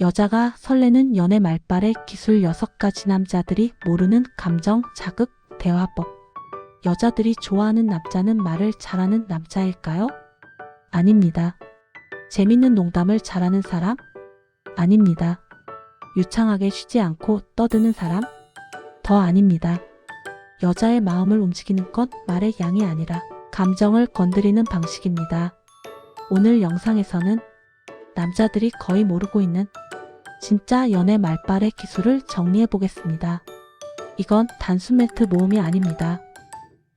여자가 설레는 연애 말발의 기술 6가지 남자들이 모르는 감정 자극 대화법. 여자들이 좋아하는 남자는 말을 잘하는 남자일까요? 아닙니다. 재밌는 농담을 잘하는 사람? 아닙니다. 유창하게 쉬지 않고 떠드는 사람? 더 아닙니다. 여자의 마음을 움직이는 건 말의 양이 아니라 감정을 건드리는 방식입니다. 오늘 영상에서는 남자들이 거의 모르고 있는 진짜 연애 말발의 기술을 정리해 보겠습니다. 이건 단순 멘트 모음이 아닙니다.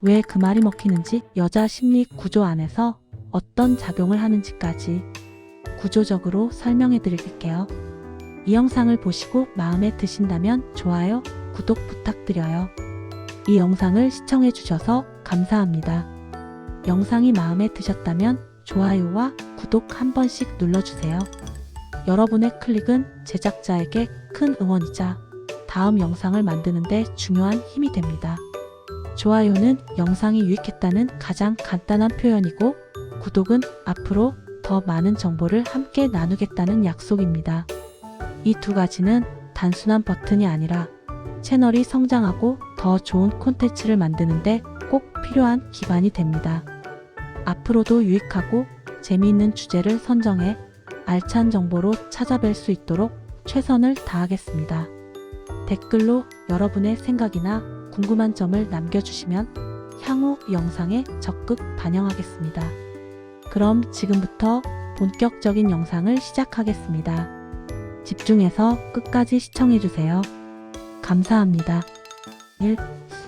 왜 그 말이 먹히는지 여자 심리 구조 안에서 어떤 작용을 하는지까지 구조적으로 설명해 드릴게요. 이 영상을 보시고 마음에 드신다면 좋아요, 구독 부탁드려요. 이 영상을 시청해 주셔서 감사합니다. 영상이 마음에 드셨다면 좋아요와 구독 한 번씩 눌러주세요. 여러분의 클릭은 제작자에게 큰 응원이자 다음 영상을 만드는데 중요한 힘이 됩니다. 좋아요는 영상이 유익했다는 가장 간단한 표현이고 구독은 앞으로 더 많은 정보를 함께 나누겠다는 약속입니다. 이 두 가지는 단순한 버튼이 아니라 채널이 성장하고 더 좋은 콘텐츠를 만드는데 꼭 필요한 기반이 됩니다. 앞으로도 유익하고 재미있는 주제를 선정해 알찬 정보로 찾아뵐 수 있도록 최선을 다하겠습니다. 댓글로 여러분의 생각이나 궁금한 점을 남겨주시면 향후 영상에 적극 반영하겠습니다. 그럼 지금부터 본격적인 영상을 시작하겠습니다. 집중해서 끝까지 시청해주세요. 감사합니다. 1.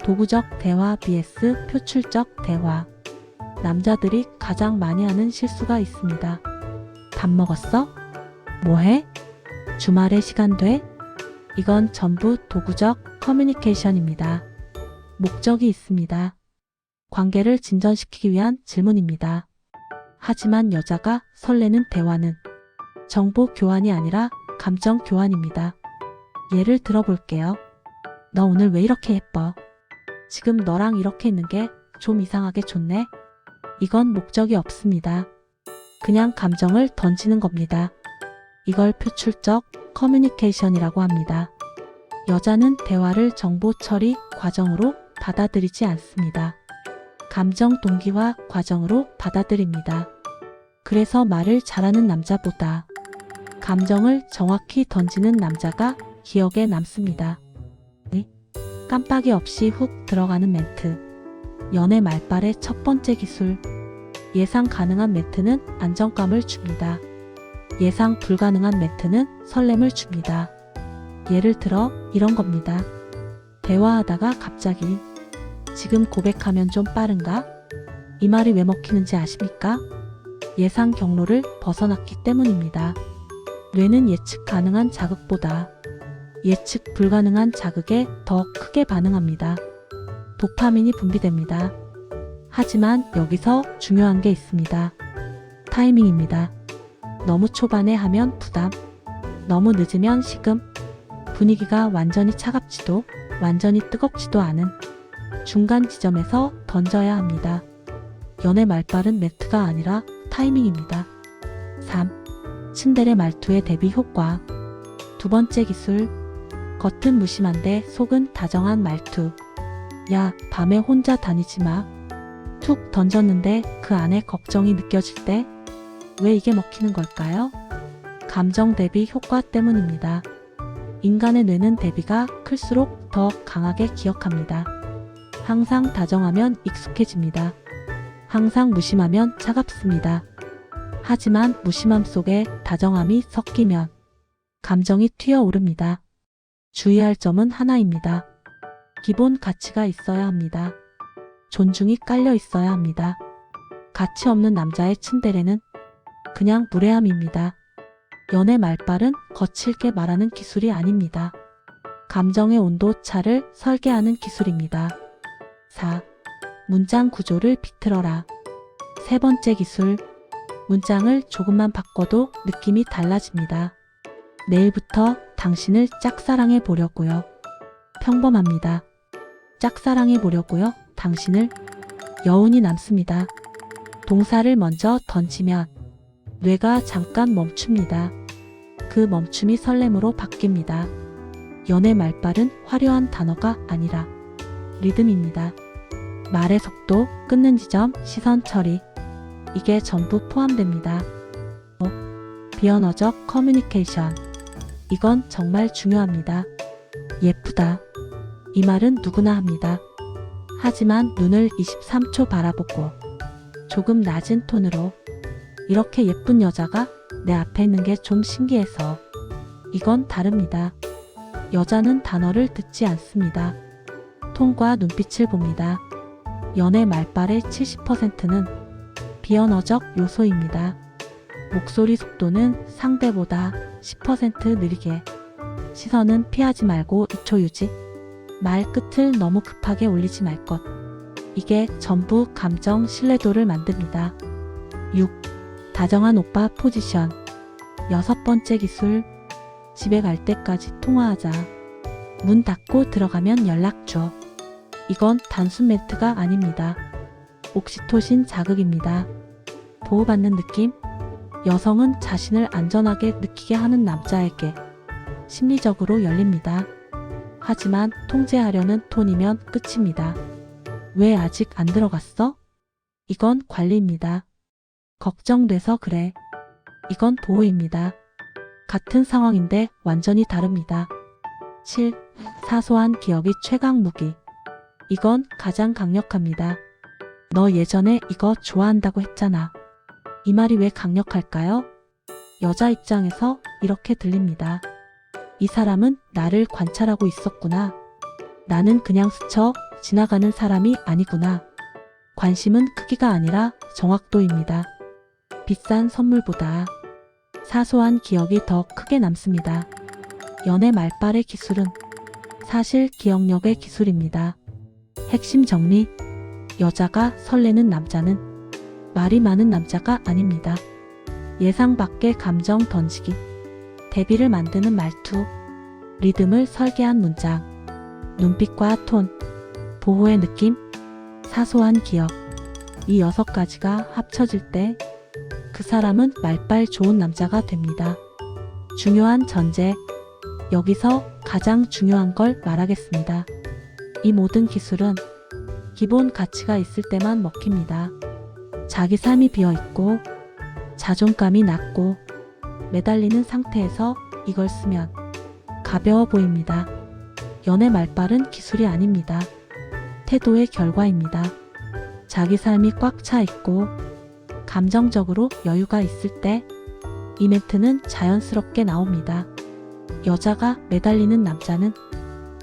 도구적 대화 vs 표출적 대화. 남자들이 가장 많이 하는 실수가 있습니다. 밥 먹었어? 뭐해? 주말에 시간 돼? 이건 전부 도구적 커뮤니케이션입니다. 목적이 있습니다. 관계를 진전시키기 위한 질문입니다. 하지만 여자가 설레는 대화는 정보 교환이 아니라 감정 교환입니다. 예를 들어볼게요. 너 오늘 왜 이렇게 예뻐? 지금 너랑 이렇게 있는 게 좀 이상하게 좋네? 이건 목적이 없습니다. 그냥 감정을 던지는 겁니다. 이걸 표출적 커뮤니케이션이라고 합니다. 여자는 대화를 정보 처리 과정으로 받아들이지 않습니다. 감정 동기화 과정으로 받아들입니다. 그래서 말을 잘하는 남자보다 감정을 정확히 던지는 남자가 기억에 남습니다. 네? 깜빡이 없이 훅 들어가는 멘트. 연애 말발의 첫 번째 기술. 예상 가능한 멘트는 안정감을 줍니다. 예상 불가능한 멘트는 설렘을 줍니다. 예를 들어 이런 겁니다. 대화하다가 갑자기 지금 고백하면 좀 빠른가? 이 말이 왜 먹히는지 아십니까? 예상 경로를 벗어났기 때문입니다. 뇌는 예측 가능한 자극보다 예측 불가능한 자극에 더 크게 반응합니다. 도파민이 분비됩니다. 하지만 여기서 중요한 게 있습니다. 타이밍입니다. 너무 초반에 하면 부담, 너무 늦으면 식음, 분위기가 완전히 차갑지도 완전히 뜨겁지도 않은 중간 지점에서 던져야 합니다. 연애 말발은 매트가 아니라 타이밍입니다. 3. 츤데레 말투의 대비 효과. 두 번째 기술. 겉은 무심한데 속은 다정한 말투. 야, 밤에 혼자 다니지 마. 툭 던졌는데 그 안에 걱정이 느껴질 때 왜 이게 먹히는 걸까요? 감정 대비 효과 때문입니다. 인간의 뇌는 대비가 클수록 더 강하게 기억합니다. 항상 다정하면 익숙해집니다. 항상 무심하면 차갑습니다. 하지만 무심함 속에 다정함이 섞이면 감정이 튀어오릅니다. 주의할 점은 하나입니다. 기본 가치가 있어야 합니다. 존중이 깔려 있어야 합니다. 가치 없는 남자의 츤데레는 그냥 무례함입니다. 연애 말발은 거칠게 말하는 기술이 아닙니다. 감정의 온도 차를 설계하는 기술입니다. 4. 문장 구조를 비틀어라. 세 번째 기술. 문장을 조금만 바꿔도 느낌이 달라집니다. 내일부터 당신을 짝사랑해 보려고요. 평범합니다. 짝사랑해 보려고요. 당신을 여운이 남습니다. 동사를 먼저 던지면 뇌가 잠깐 멈춥니다. 그 멈춤이 설렘으로 바뀝니다. 연애 말발은 화려한 단어가 아니라 리듬입니다. 말의 속도, 끊는 지점, 시선 처리. 이게 전부 포함됩니다. 어, 비언어적 커뮤니케이션. 이건 정말 중요합니다. 예쁘다. 이 말은 누구나 합니다. 하지만 눈을 23초 바라보고 조금 낮은 톤으로 이렇게 예쁜 여자가 내 앞에 있는 게 좀 신기해서 이건 다릅니다. 여자는 단어를 듣지 않습니다. 톤과 눈빛을 봅니다. 연애 말발의 70%는 비언어적 요소입니다. 목소리 속도는 상대보다 10% 느리게. 시선은 피하지 말고 2초 유지. 말 끝을 너무 급하게 올리지 말 것. 이게 전부 감정 신뢰도를 만듭니다. 6. 다정한 오빠 포지션. 여섯 번째 기술. 집에 갈 때까지 통화하자. 문 닫고 들어가면 연락 줘. 이건 단순 멘트가 아닙니다. 옥시토신 자극입니다. 보호받는 느낌? 여성은 자신을 안전하게 느끼게 하는 남자에게 심리적으로 열립니다. 하지만 통제하려는 톤이면 끝입니다. 왜 아직 안 들어갔어? 이건 관리입니다. 걱정돼서 그래. 이건 보호입니다. 같은 상황인데 완전히 다릅니다. 7. 사소한 기억이 최강 무기. 이건 가장 강력합니다. 너 예전에 이거 좋아한다고 했잖아. 이 말이 왜 강력할까요? 여자 입장에서 이렇게 들립니다. 이 사람은 나를 관찰하고 있었구나. 나는 그냥 스쳐 지나가는 사람이 아니구나. 관심은 크기가 아니라 정확도입니다. 비싼 선물보다 사소한 기억이 더 크게 남습니다. 연애 말발의 기술은 사실 기억력의 기술입니다. 핵심 정리. 여자가 설레는 남자는 말이 많은 남자가 아닙니다. 예상 밖의 감정 던지기. 대비를 만드는 말투. 리듬을 설계한 문장. 눈빛과 톤. 보호의 느낌. 사소한 기억. 이 여섯 가지가 합쳐질 때 그 사람은 말빨 좋은 남자가 됩니다. 중요한 전제. 여기서 가장 중요한 걸 말하겠습니다. 이 모든 기술은 기본 가치가 있을 때만 먹힙니다. 자기 삶이 비어 있고 자존감이 낮고 매달리는 상태에서 이걸 쓰면 가벼워 보입니다. 연애 말발은 기술이 아닙니다. 태도의 결과입니다. 자기 삶이 꽉 차 있고 감정적으로 여유가 있을 때 이 멘트는 자연스럽게 나옵니다. 여자가 매달리는 남자는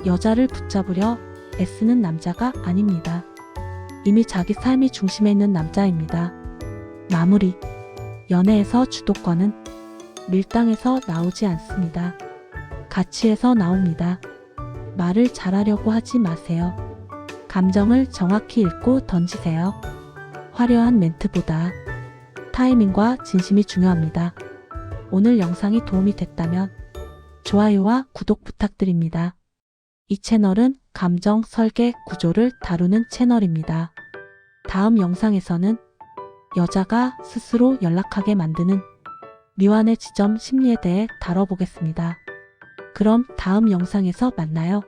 여자를 붙잡으려 애쓰는 남자가 아닙니다. 이미 자기 삶이 중심에 있는 남자입니다. 마무리. 연애에서 주도권은 밀당에서 나오지 않습니다. 가치에서 나옵니다. 말을 잘하려고 하지 마세요. 감정을 정확히 읽고 던지세요. 화려한 멘트보다 타이밍과 진심이 중요합니다. 오늘 영상이 도움이 됐다면 좋아요와 구독 부탁드립니다. 이 채널은 감정 설계 구조를 다루는 채널입니다. 다음 영상에서는 여자가 스스로 연락하게 만드는 미완의 지점 심리에 대해 다뤄보겠습니다. 그럼 다음 영상에서 만나요.